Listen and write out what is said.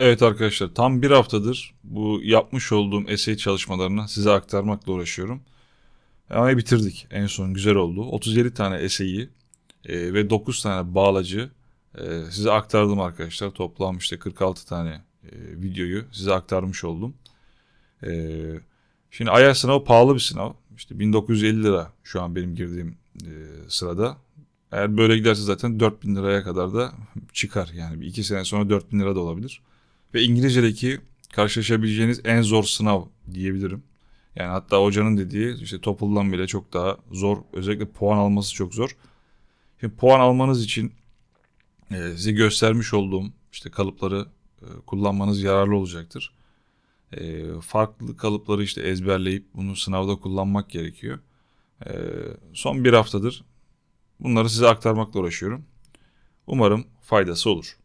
Evet arkadaşlar tam bir haftadır bu yapmış olduğum essay çalışmalarını size aktarmakla uğraşıyorum. Ama bitirdik en son güzel oldu. 37 tane essay'i e, ve 9 tane bağlacı e, size aktardım arkadaşlar. Toplam işte 46 tane e, videoyu size aktarmış oldum. E, şimdi IELTS sınavı pahalı bir sınav. İşte 1950 lira şu an benim girdiğim e, sırada. Eğer böyle giderse zaten 4000 liraya kadar da çıkar. Yani bir iki sene sonra 4000 lira da olabilir. Ve İngilizce'deki karşılaşabileceğiniz en zor sınav diyebilirim. Yani hatta hocanın dediği işte TOEFL'dan bile çok daha zor. Özellikle puan alması çok zor. Şimdi puan almanız için e, size göstermiş olduğum işte kalıpları e, kullanmanız yararlı olacaktır. E, farklı kalıpları işte ezberleyip bunu sınavda kullanmak gerekiyor. E, son bir haftadır bunları size aktarmakla uğraşıyorum. Umarım faydası olur.